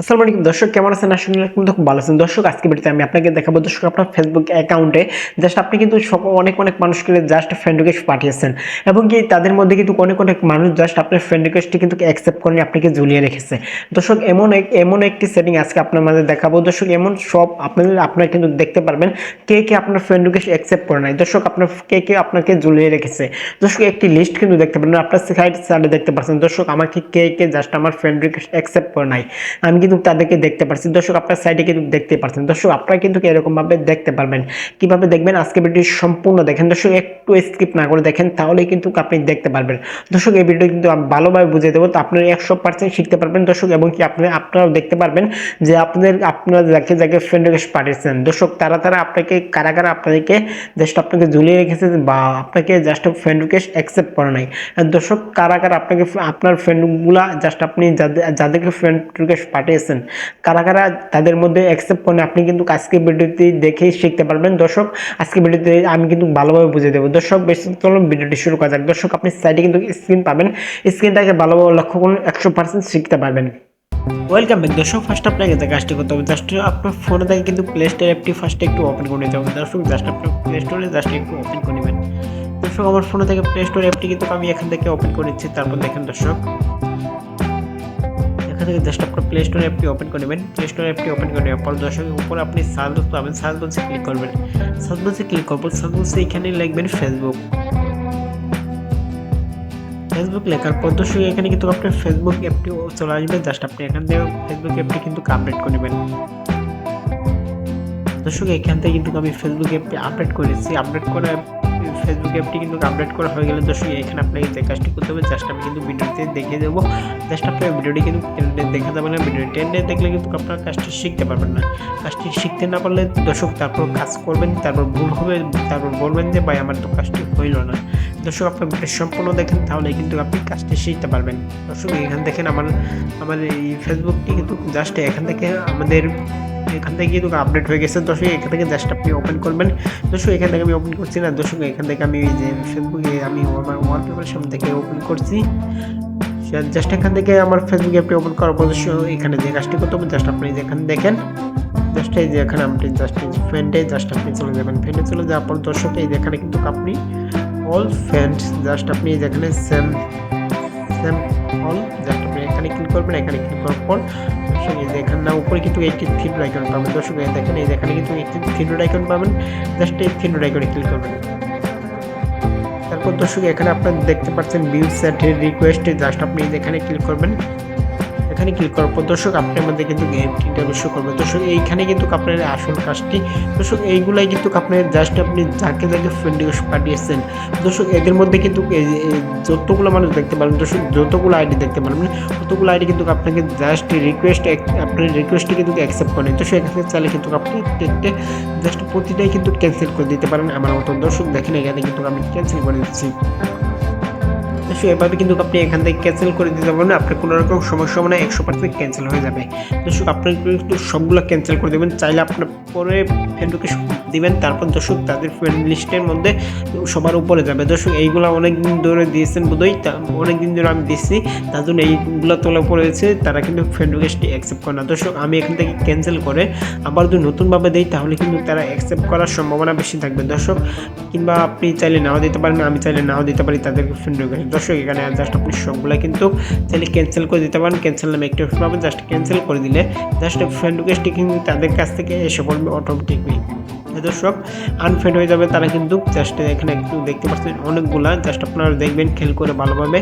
আসসালামু আলাইকুম। দর্শক, কেমন আছেন? আসলে কিন্তু খুব ভালো আছেন। দর্শক আজকে ভিডিওতে আমি আপনাকে দেখাবো দর্শক, আপনার ফেসবুক অ্যাকাউন্টে জাস্ট আপনি কিন্তু অনেক অনেক মানুষকে জাস্ট ফ্রেন্ড রিকোয়েস্ট পাঠিয়েছেন এবং কি তাদের মধ্যে কিন্তু অনেক অনেক মানুষ জাস্ট আপনার ফ্রেন্ড রিকোয়েস্টটি কিন্তু অ্যাকসেপ্ট করেনি আপনাকে ঝুলিয়ে রেখেছে। দর্শক, এমন এক, এমন একটি সেটিং আজকে আপনার মাঝে দেখাবো। দর্শক, এমন সব আপনাদের আপনারা কিন্তু দেখতে পারবেন কে কে আপনার ফ্রেন্ড রিকোয়েস্ট অ্যাকসেপ্ট করে নাই। দর্শক, আপনার, কে কে আপনাকে ঝুলিয়ে রেখেছে। দর্শক, একটি লিস্ট কিন্তু দেখতে পারবেন। আপনার সাইড সাইডে দেখতে পাচ্ছেন। দর্শক, আমাকে কে কে জাস্ট আমার ফ্রেন্ড রিকোয়েস্ট অ্যাকসেপ্ট করে নাই। আমি কিন্তু তাদেরকে দেখতে পাচ্ছি দর্শক, আপনার সাইডে কিন্তু দেখতে পাচ্ছেন দর্শক, আপনারা কিন্তু এরকমভাবে দেখতে পারবেন। কীভাবে দেখবেন? আজকে ভিডিও সম্পূর্ণ দেখেন। দর্শক, একটু স্কিপ না করে দেখেন তাহলে কিন্তু আপনি দেখতে পারবেন। দর্শক, এই ভিডিও কিন্তু আমি ভালোভাবে বুঝিয়ে দেবো। তো আপনারা একশো পার্সেন্ট শিখতে পারবেন, দর্শক, এবং কি আপনি আপনারাও দেখতে পারবেন যে আপনাদের, আপনারা যাকে যাকে ফ্রেন্ড রিকোয়েস্ট পাঠিয়েছেন। দর্শক, তারা তারা আপনাকে, কারা কারা আপনাদেরকে জাস্ট আপনাকে ঝুলিয়ে রেখেছে বা আপনাকে জাস্ট ফ্রেন্ড রিকোয়েস্ট অ্যাকসেপ্ট করে নাই। দর্শক, কারা কারা আপনাকে, আপনার ফ্রেন্ডগুলা জাস্ট আপনি যাদের, যাদেরকে ফ্রেন্ড রিকোয়েস্ট পাঠিয়েছেন কারা কারা তাদের মধ্যে অ্যাকসেপ্ট করেন, আপনি কিন্তু আজকে ভিডিওটি দেখেই শিখতে পারবেন। দর্শক আজকে ভিডিওতে আমি কিন্তু ভালোভাবে বুঝিয়ে দেবো। দর্শক, বেশি চলুন ভিডিওটি শুরু করা যাক। দর্শক, আপনি সাইডে কিন্তু স্ক্রিন পাবেন। স্ক্রিনটাকে ভালোভাবে লক্ষ্য করুন, একশো পার্সেন্ট শিখতে পারবেন। ওয়েলকাম ব্যাক দর্শক ফার্স্ট আপনাকে যে কাজটি করতে হবে। জাস্ট আপনার ফোনে থেকে কিন্তু প্লে স্টোর অ্যাপটি ফার্স্টে একটু ওপেন করে নিতে হবে। দর্শক জাস্ট আপনার প্লে স্টোরে জাস্ট একটু ওপেন করে নেবেন। দর্শক, আমার ফোনে থেকে প্লে স্টোর অ্যাপটি কিন্তু আমি এখান থেকে ওপেন করে নিচ্ছি তারপর দেখেন দর্শক। এখান থেকে জাস্ট আপনার প্লে স্টোর অ্যাপটি ওপেন করে নেবেন। প্লে স্টোর অ্যাপটি ওপেন করে নেওয়ার পর দর্শক উপরে আপনি সার্চ পাবেন সার্চ বক্সে ক্লিক করবেন। সার্চ বক্সে ক্লিক করব সার্চ বক্সে এখানে লিখবেন ফেসবুক ফেসবুক লেখার পর দর্শক, এখানে কিন্তু আপনার ফেসবুক অ্যাপটি চলে আসবে। জাস্ট আপনি এখান থেকে ফেসবুক অ্যাপটি কিন্তু আপডেট করে নেবেন। দর্শক, এখান থেকে কিন্তু আমি ফেসবুক অ্যাপটি আপডেট করেছি। আপডেট করে ফেসবুক অ্যাপটি কিন্তু আপডেট করা হয়ে গেলে দর্শক এখানে আপনাকে যে কাজটি করতে হবে জাস্ট আমি কিন্তু ভিডিওতে দেখিয়ে দেবো। জাস্ট আপনার ভিডিওটি কিন্তু দেখা যাবে না। ভিডিও টেন্ডে দেখলে কিন্তু আপনার কাজটি শিখতে পারবেন না। কাজটি শিখতে না পারলে দর্শক তারপর কাজ করবেন, তারপর ভুল হবে, তারপর বলবেন যে, ভাই, আমার তো কাজটি হইল না। দর্শক, আপনার ভিডিও সম্পূর্ণ দেখেন, তাহলে কিন্তু আপনি কাজটি শিখতে পারবেন। দর্শক, এখান দেখেন আমার আমার এই ফেসবুকটি কিন্তু জাস্ট এখান থেকে আমাদের এখান থেকে কিন্তু আপডেট হয়ে গেছে। দর্শক, এখান থেকে জাস্ট আপনি ওপেন করবেন। দর্শক, এখান থেকে আমি ওপেন করছি না। দর্শক, এখান থেকে আমি যে ফেসবুকে আমি আমার ওয়ালপেপার সামনে থেকে ওপেন করছি। জাস্ট এখান থেকে আমার ফেসবুক অ্যাপটি ওপেন করার পর এখানে যে কাজটি করতে হবে জাস্ট আপনি যেখানে দেখেন জাস্ট এই যে এখানে আপনি জাস্ট ফ্রেন্ডে জাস্ট আপনি চলে যাবেন। ফ্রেন্ডে চলে যাওয়ার পর দর্শক, এই যে এখানে কিন্তু আপনি অল ফ্রেন্ড জাস্ট আপনি যেখানে সেম সেম অল জাস্ট এখানে ক্লিক করবেন, এখানে ক্লিক করার পর দর্শক, এই যে এখানে না, উপরে কিন্তু একটি থিন আইকন পাবেন। দর্শক, এই দেখেন, এই যেখানে কিন্তু একটি থিন আইকন পাবেন জাস্ট এই থিন আইকনে ক্লিক করবেন। তারপর দর্শক, এখানে আপনার দেখতে পাচ্ছেন ভিউ সেট রিকোয়েস্টে জাস্ট আপনি এখানে ক্লিক করবেন। এখানে ক্লিক করার পর দর্শক, আপনার মধ্যে কিন্তু গেমটি ইন্টারভিউ করবে। দর্শক, এইখানে কিন্তু আপনার আসল কাজটি, দর্শক, এইগুলাই কিন্তু আপনার জাস্ট আপনি যাকে যাকে ফ্রেন্ড রিকোয়েস্ট পাঠিয়েছেন, দর্শক, এদের মধ্যে কিন্তু যতগুলো মানুষ দেখতে পারবেন দর্শক, যতগুলো আইডি দেখতে পারবেন ততগুলো আইডি কিন্তু আপনাকে জাস্ট রিকোয়েস্ট আপনার রিকোয়েস্টটি কিন্তু অ্যাকসেপ্ট করেন দর্শক, এখানে চাইলে কিন্তু আপনি একটে জাস্ট প্রতিটাই কিন্তু ক্যান্সেল করে দিতে পারেন আমার মতো দর্শক, দেখেন, এখানে কিন্তু আমি ক্যান্সেল করে দিচ্ছি। দর্শক এভাবে কিন্তু আপনি এখান থেকে ক্যান্সেল করে দিতে পারবেন আপনার কোনো রকম সমস্যা হবে না একশো পার্সেন্ট ক্যান্সেল হয়ে যাবে। দর্শক আপনি কিন্তু সবগুলো ক্যান্সেল করে দেবেন, চাইলে আপনার পরে ফ্রেন্ডকে দিবেন, তারপর দর্শক তাদের ফ্রেন্ড লিস্টের মধ্যে সবার উপরে যাবে। দর্শক, এইগুলো অনেক দিন ধরে দিয়েছেন বোধহয় অনেক দিন ধরে আমি দিচ্ছি, তার জন্য এইগুলো তোলা পড়েছে তারা কিন্তু ফ্রেন্ড রিকোয়েস্টটি অ্যাকসেপ্ট করে না। দর্শক, আমি এখান থেকে ক্যান্সেল করে আবার যদি নতুনভাবে দিই, তাহলে কিন্তু তারা অ্যাকসেপ্ট করার সম্ভাবনা বেশি থাকবে। দর্শক, কিংবা আপনি চাইলে নাও দিতে পারেন, আমি চাইলে নাও দিতে পারি তাদেরকে ফ্রেন্ড রিকোয়েস্ট দর্শক এখানে জাস্ট আপনি সবগুলো কিন্তু চাইলে ক্যান্সেল করে দিতে পারেন। ক্যান্সেল নামে একটি অপশন পাবেন জাস্ট ক্যান্সেল করে দিলে জাস্ট ফ্রেন্ড রিকোয়েস্টটি কিন্তু তাদের কাছ থেকে এসে পড়বে অটোমেটিকলি দর্শক আনফ্রেন্ড হয়ে যাবে তারা কিন্তু জাস্ট এখানে একটু দেখতে পাচ্ছেন অনেকগুলা। জাস্ট আপনারা দেখবেন খেল করে ভালোভাবে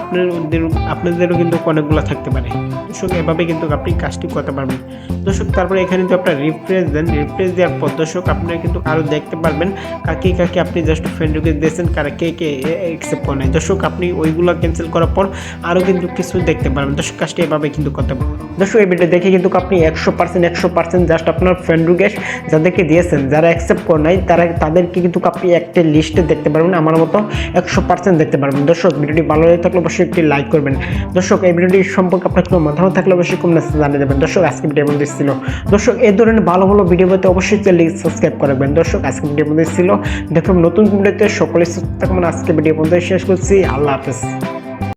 আপনাদের আপনাদেরও কিন্তু অনেকগুলো থাকতে পারে। দর্শক, এভাবে কিন্তু আপনি কাজটি করতে পারবেন। দর্শক, তারপরে এখানে কিন্তু আপনার রিফ্রেশ দেন রিফ্রেশ দেওয়ার পর দর্শক, আপনারা কিন্তু আরও দেখতে পারবেন কাকে কাকে আপনি জাস্ট ফ্রেন্ড রিকোয়েস্ট দিয়েছেন, কারা কে কে অ্যাকসেপ্ট করে নেয় দর্শক, আপনি ওইগুলো ক্যান্সেল করার পর আরও কিন্তু কিছু দেখতে পারবেন। দর্শক, কাজটি এভাবে কিন্তু করতে পারবেন। দর্শক, এই ভিডিও দেখে কিন্তু আপনি একশো পার্সেন্ট একশো পার্সেন্ট জাস্ট আপনার ফ্রেন্ড রিকোয়েস্ট যাদেরকে দিয়েছেন যারা অ্যাকসেপ্ট করে নাই, তারা তাদেরকে কিন্তু আপনি একটা লিস্টে দেখতে পারবেন, আমার মতো একশো পার্সেন্ট দেখতে পারবেন। দর্শক, ভিডিওটি ভালো হয়ে থাকলে অবশ্যই একটি লাইক করবেন। দর্শক, এই ভিডিওটি সম্পর্কে আপনার কোনো মাথাও থাকলে অবশ্যই কম মেসেজ জানিয়ে দেবেন। দর্শক আজকে ভিডিও মধ্যে ছিল। দর্শক, এই ধরনের ভালো ভালো ভিডিও পেতে অবশ্যই চ্যানেল সাবস্ক্রাইব করবেন দর্শক আজকে ভিডিও মধ্যে ছিল। দেখুন, নতুন ভিডিওতে সকলে সুস্থ থাকুন। আজকে ভিডিও মধ্যে শেষ করছি। আল্লাহ হাফেজ।